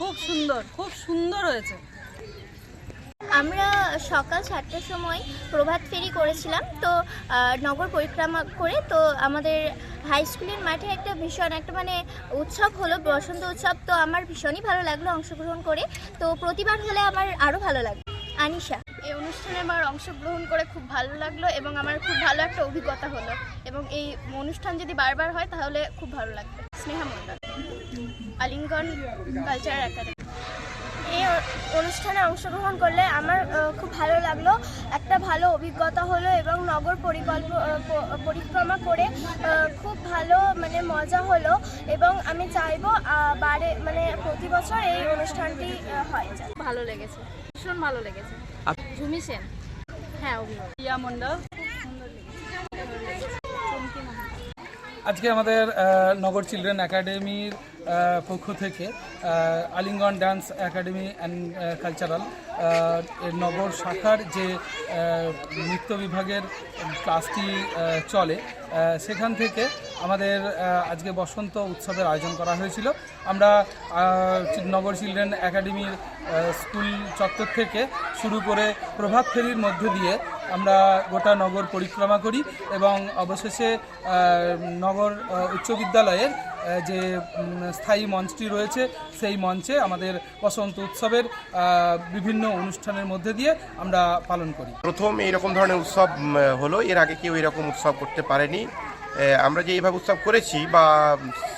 খুব সুন্দর খুব সুন্দর হয়েছে। আমরা সকাল সাতটার সময় প্রভাত ফেরি করেছিলাম তো নগর পরিক্রমা করে তো আমাদের হাই স্কুলের মাঠে একটা ভীষণ একটা মানে উৎসব হলো বসন্ত উৎসব তো আমার ভীষণই ভালো লাগল অংশগ্রহণ করে তো প্রতিবার হলে আমার আরও ভালো লাগবে আনিশা। এই অনুষ্ঠানে আমার অংশগ্রহণ করে খুব ভালো লাগল এবং আমার খুব ভালো একটা অভিজ্ঞতা হলো এবং এই অনুষ্ঠান যদি বারবার হয় তাহলে খুব ভালো লাগবে। স্নেহা মণ্ডল। আলিঙ্গন কালচারাল একাডেমি। এই অনুষ্ঠানে অংশগ্রহণ করলে আমার খুব ভালো লাগল। একটা ভালো অভিজ্ঞতা হলো এবং নগর পরিকল্প পরিক্রমা করে খুব ভালো মানে মজা হলো এবং আমি চাইব বারে মানে প্রতি বছর এই অনুষ্ঠানটি হয়। ভালো লেগেছে। ভীষণ ভালো লেগেছে। ঝুমি সেন। হ্যাঁ মণ্ডল। আজকে আমাদের নগর চিলড্রেন একাডেমির পক্ষ থেকে আলিঙ্গন ডান্স একাডেমি অ্যান্ড কালচারাল এর নগর শাখার যে নৃত্য বিভাগের ক্লাসটি চলে সেখান থেকে আমাদের আজকে বসন্ত উৎসবের আয়োজন করা হয়েছিল। আমরা নগর চিলড্রেন একাডেমির স্কুল চত্বর থেকে শুরু করে প্রভাত ফেরির মধ্য দিয়ে আমরা গোটা নগর পরিক্রমা করি এবং অবশেষে নগর উচ্চ বিদ্যালয়ের যে স্থায়ী মঞ্চটি রয়েছে, সেই মঞ্চে আমাদের বসন্ত উৎসবের বিভিন্ন অনুষ্ঠানের মধ্যে দিয়ে আমরা পালন করি। প্রথম এইরকম ধরনের উৎসব হলো, এর আগে কেউ এরকম উৎসব করতে পারেনি। আমরা যে এইভাবে উৎসব করেছি বা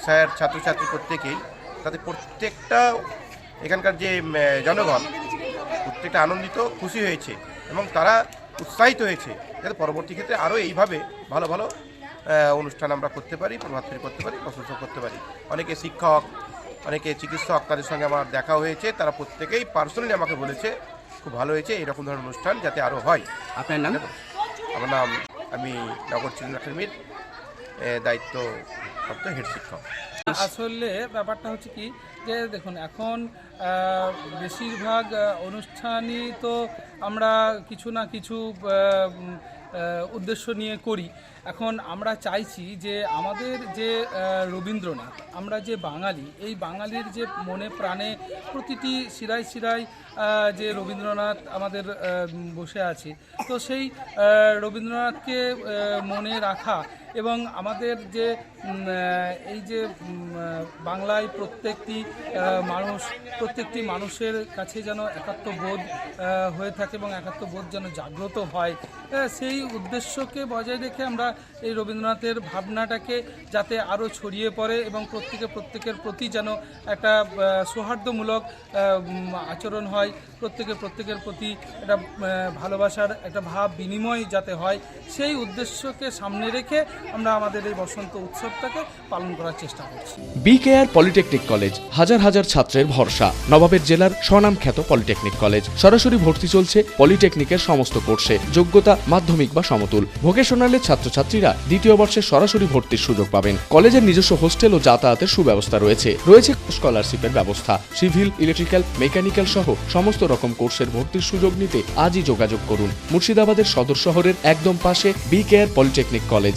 স্যার, ছাত্রছাত্রী প্রত্যেকেই, তাতে প্রত্যেকটা এখানকার যে জনগণ, প্রত্যেকটা আনন্দিত, খুশি হয়েছে এবং তারা উৎসাহিত হয়েছে যাতে পরবর্তী ক্ষেত্রে আরও এইভাবে ভালো ভালো অনুষ্ঠান আমরা করতে পারি প্রভাত ফেরি করতে পারি প্রশংসা করতে পারি। অনেকে শিক্ষক অনেকে চিকিৎসক তাদের সঙ্গে আমার দেখা হয়েছে তারা প্রত্যেকেই পার্সোনালি আমাকে বলেছে খুব ভালো হয়েছে এরকম ধরনের অনুষ্ঠান যাতে আরও হয়। আপনার নাম? আমার নাম আমি নগর চিলড্রেন একাডেমির দায়িত্ব হেড শিক্ষক। আসলে ব্যাপারটা হচ্ছে কি যে দেখুন এখন বেশিরভাগ অনুষ্ঠানই তো আমরা কিছু না কিছু উদ্দেশ্য নিয়ে করি। এখন আমরা চাইছি যে আমাদের যে রবীন্দ্রনাথ, আমরা যে বাঙালি, এই বাঙালির যে মনে প্রাণে প্রতিটি শিরায় শিরায় যে রবীন্দ্রনাথ আমাদের বসে আছে, তো সেই রবীন্দ্রনাথকে মনে রাখা এবং আমাদের যে এই যে বাংলায় প্রত্যেকটি মানুষ, প্রত্যেকটি মানুষের কাছে যেন একাত্ম বোধ হয়ে থাকে এবং একাত্ম বোধ যেন জাগ্রত হয় সেই উদ্দেশ্যকে বজায় রেখে আমরা এই রবীন্দ্রনাথের ভাবনাটাকে যাতে আরও ছড়িয়ে পড়ে এবং প্রত্যেকে, প্রত্যেকের প্রতি যেন একটা সৌহার্দ্যমূলক আচরণ হয়, প্রত্যেকে, প্রত্যেকের প্রতি একটা ভালোবাসার একটা ভাব বিনিময় যাতে হয়, সেই উদ্দেশ্যকে সামনে রেখে আমরা আমাদের এই বসন্ত উৎসবটাকে পালন করার চেষ্টা করছি। বিকেআর পলিটেকনিক কলেজ, হাজার হাজার ছাত্রের ভরসা। নবাবের জেলার স্বনামখ্যাত পলিটেকনিক কলেজ। সরাসরি ভর্তি চলছে পলিটেকনিকের সমস্ত কোর্সে। যোগ্যতা, মাধ্যমিক বা সমতুল। ভোকেশনালের ছাত্রছাত্রীরা দ্বিতীয় বর্ষে সরাসরি ভর্তির সুযোগ পাবেন। কলেজের নিজস্ব হোস্টেল ও যাতায়াতের সুব্যবস্থা রয়েছে। রয়েছে স্কলারশিপের ব্যবস্থা। সিভিল, ইলেকট্রিক্যাল, মেকানিক্যাল সহ সমস্ত রকম কোর্সের ভর্তির সুযোগ নিতে আজই যোগাযোগ করুন। মুর্শিদাবাদের সদর শহরের একদম পাশে B care polytechnic college.